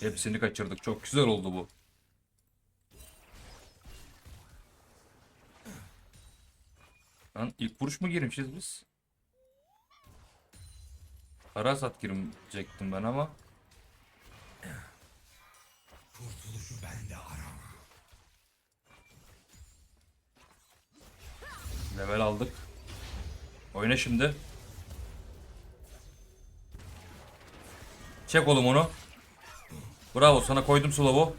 Hepsini kaçırdık. Çok güzel oldu bu. Lan ilk vuruş mu girmişiz biz? Arasat girecektim ben ama. Kurtuluşu bende arama. Level aldık. Oyna şimdi. Çek oğlum onu. Bravo sana koydum slow'u.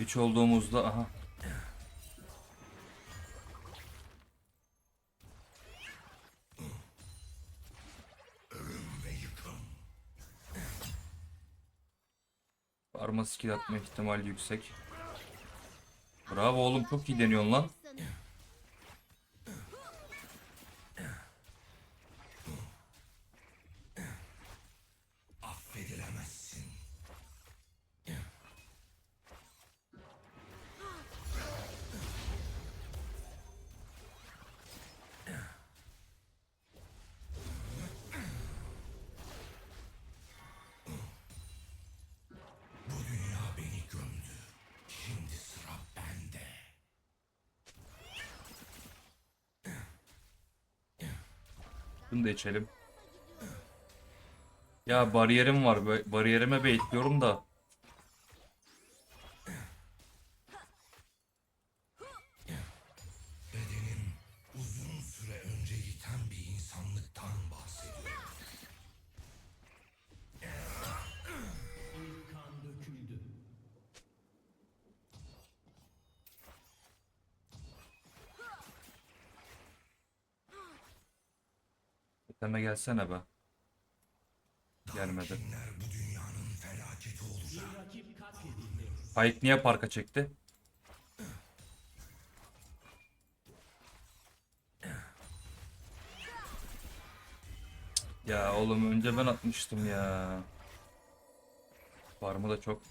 Hiç olduğumuzda aha. Arma skill atma ihtimali yüksek. Bravo oğlum çok iyi deniyorsun lan. Bunu da içelim. Ya bariyerim var. Ba- Bariyerime bekliyorum da. Teme gelsene be. Gelmedi. Bu dünyanın felaketi olacak? Pike niye parka çekti? Ya oğlum önce ben atmıştım ya. Farmı da çok.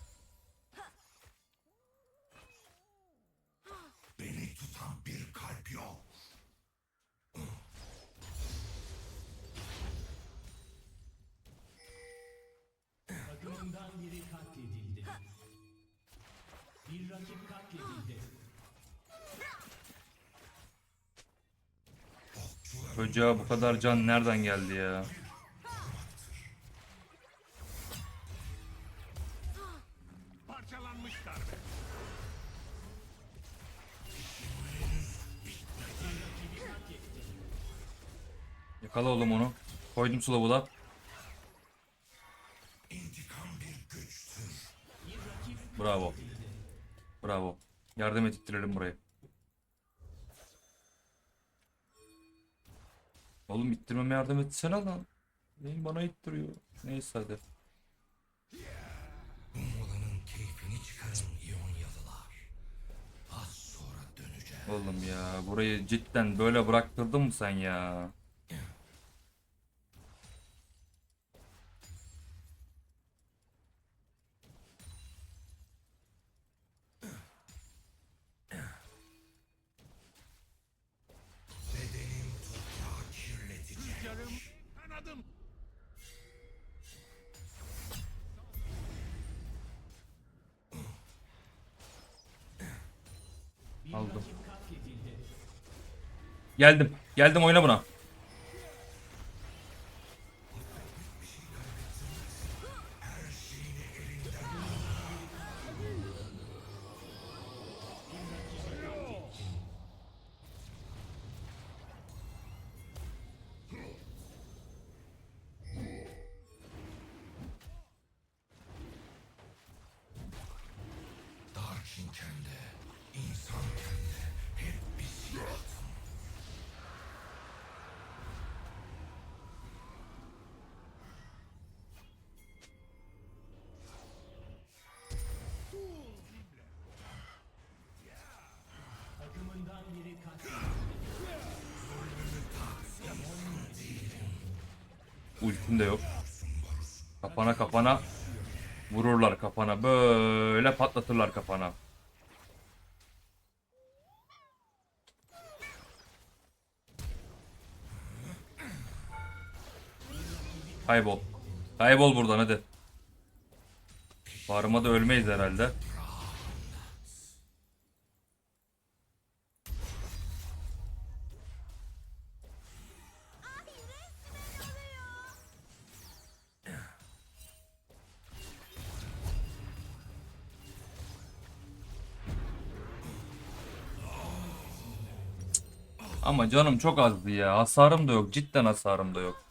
Bir rakip katledildi. Çocuğa bu kadar can nereden geldi ya? Yakala oğlum onu. Koydum slow'u da. İntikam bir güçtür. Bravo. Bravo. Yardım et ittirelim burayı. Oğlum ittirmeme yardım etsene lan. Neyin bana ittiriyor. Neyse hadi. Bu molanın keyfini çıkarın İonyalılar. Az sonra döneceğim. Oğlum ya burayı cidden böyle bıraktırdın mı sen ya? Aldım. Geldim. Geldim oyna buna. Darkinken de, Ultim de yok. Kafana kafana. Vururlar kafana böyle patlatırlar kafana. Kaybol. Kaybol buradan hadi. Bağrıma da ölmeyiz herhalde. Ama canım çok azdı ya. Hasarım da yok. Cidden hasarım da yok.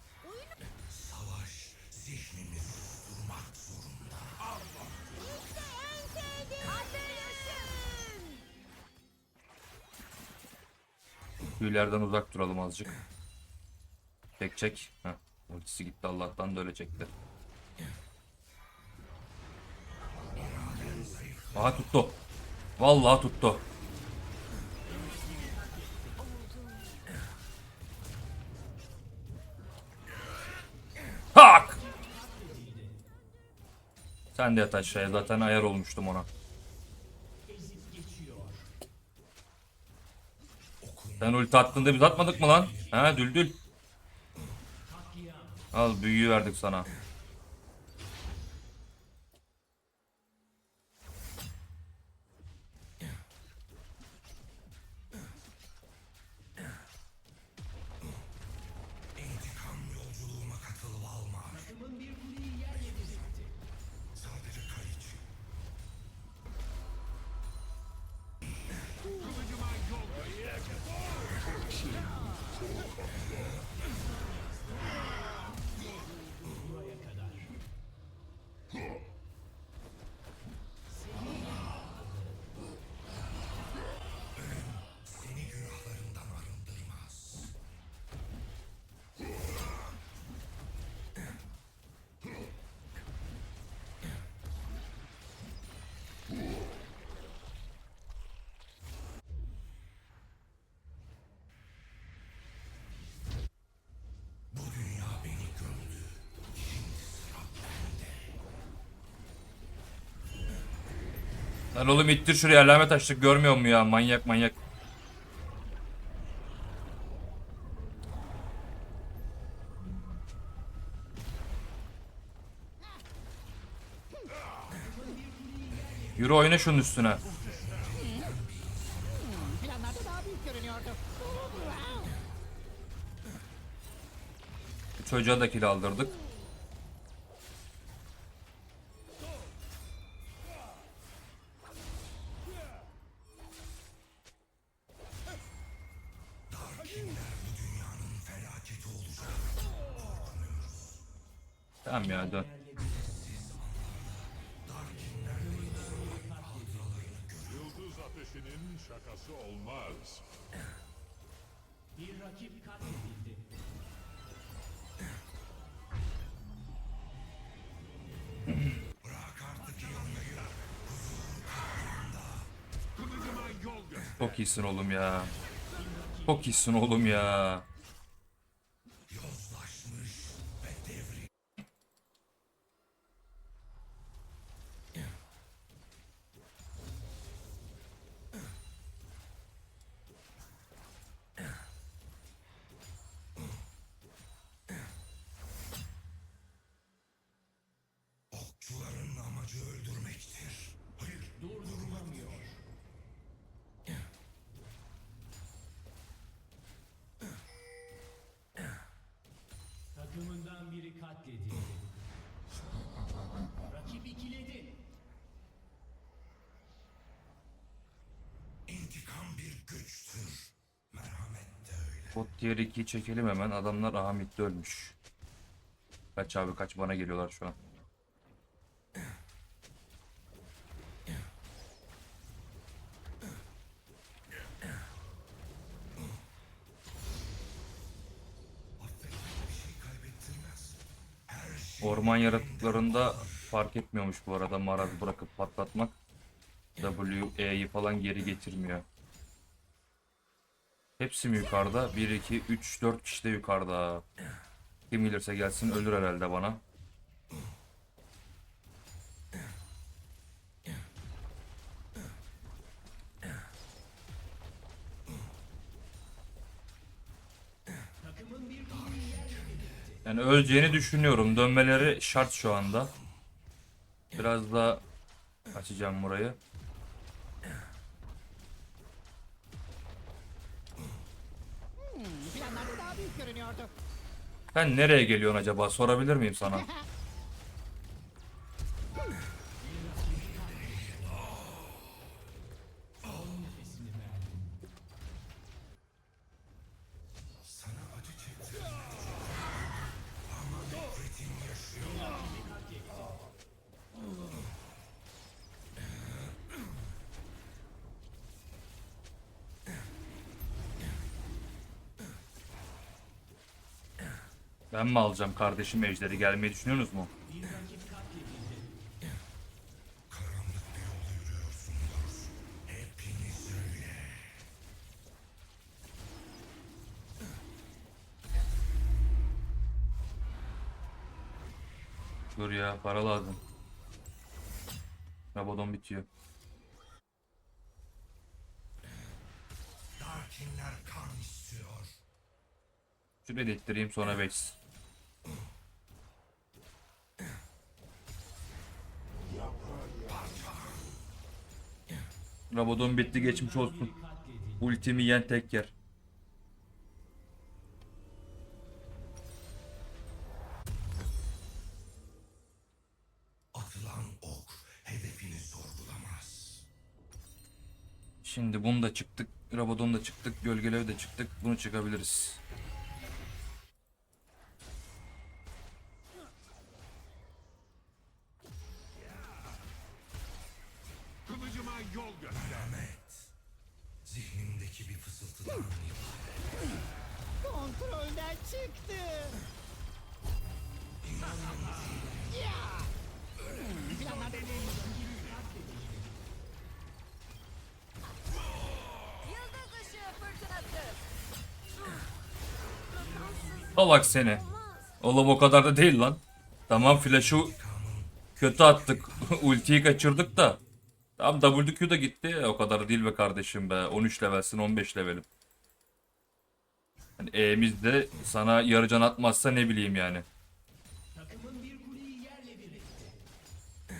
Tüylerden uzak duralım azıcık. Çek çek. Heh. Ultisi gitti Allah'tan da öyle çekti. Aha tuttu. Vallahi tuttu. Sen de yat aşağıya zaten ayar olmuştum ona. Sen ulti attığında biz atmadık mı lan? Ha düldül. Al büyüyü verdik sana. Lan oğlum ittir şuraya alamet açtık görmüyor mu ya manyak manyak. Yürü oyna şunun üstüne. Çocuğa da kill aldırdık. Rakip katledildi. Çok iyisin oğlum ya. Çok iyisin oğlum ya. Amacı öldürmektir. Hayır, Durdurulamıyor. Takımından biri katledildi. Rakip ikiledi. intikam bir güçtür. Merhamet de öyle. Bot tier 2'yi çekelim hemen. Adamlar Ahamit'te ölmüş. Kaç abi kaç bana geliyorlar şu an. Affetmek bir şey kaybettirmez. Her şey Orman yaratıklarında fark etmiyormuş bu arada maraz bırakıp patlatmak. W, E'yi falan geri getirmiyor. Hepsi mi yukarıda? 1, 2, 3, 4 kişi de yukarıda. Kim gelirse gelsin ölür herhalde bana. Yani öleceğini düşünüyorum. Dönmeleri şart şu anda. Biraz daha açacağım burayı. Sen nereye geliyorsun acaba? Sorabilir miyim? Sana Ben mi alacağım kardeşim ejderi? Gelmeyi düşünüyorsunuz mu? Dur ya para lazım. Rabadon bitiyor. Şurayı da ittireyim sonra beş. Rabadon bitti geçmiş olsun. Ultimi yen tek yer. Atılan ok hedefini sorgulamaz. Şimdi bunu da çıktık. Rabadon da çıktık. Gölgelev de çıktık. Bunu çıkabiliriz. Çıktı. Ya! Yıldız ışığı fırtınası. Salak seni. Oğlum o kadar da değil lan. Tamam flash'ı kötü attık. Ultiyi kaçırdık da. Tamam WQ da gitti. O kadar değil be kardeşim be. 13 levelsin 15 levelim. Yani E'miz de sana yarı can atmazsa ne bileyim yani. Takımın bir kuleyi yerle bir etti.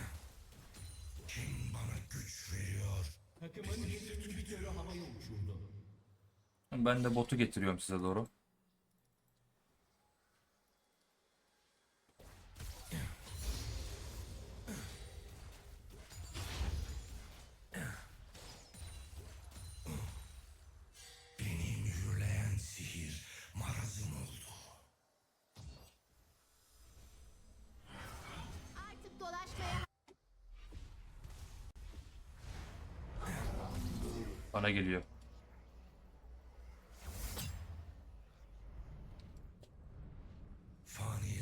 Kim bana güç veriyor? Takımın bir inhibitörü havaya uçurdu. Ben de botu getiriyorum size doğru. Bana geliyor.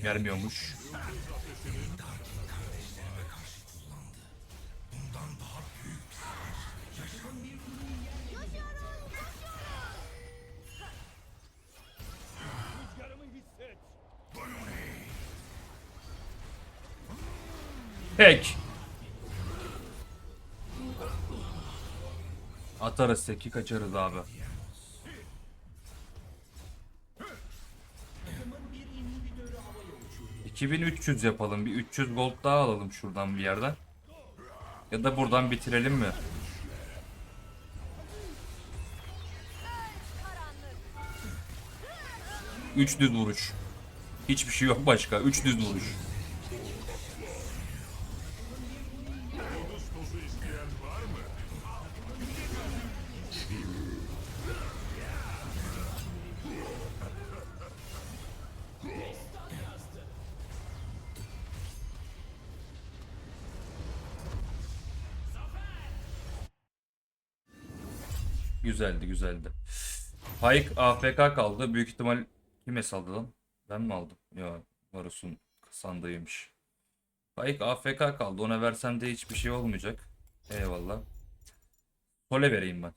Gelmiyormuş. Darkin Atarız teki kaçarız abi. Takımın bir inhibitörü havaya uçurdu. 2300 yapalım. Bir 300 gold daha alalım şuradan bir yerden. Ya da buradan bitirelim mi? 3 düz vuruş. Hiçbir şey yok başka. 3 düz vuruş. Güzeldi güzeldi. Pike AFK kaldı. Büyük ihtimal kime saldı lan? Ben mi aldım? Ya Varus'un sandığıymış. Pike AFK kaldı. Ona versem de hiçbir şey olmayacak. Eyvallah. Sole vereyim ben.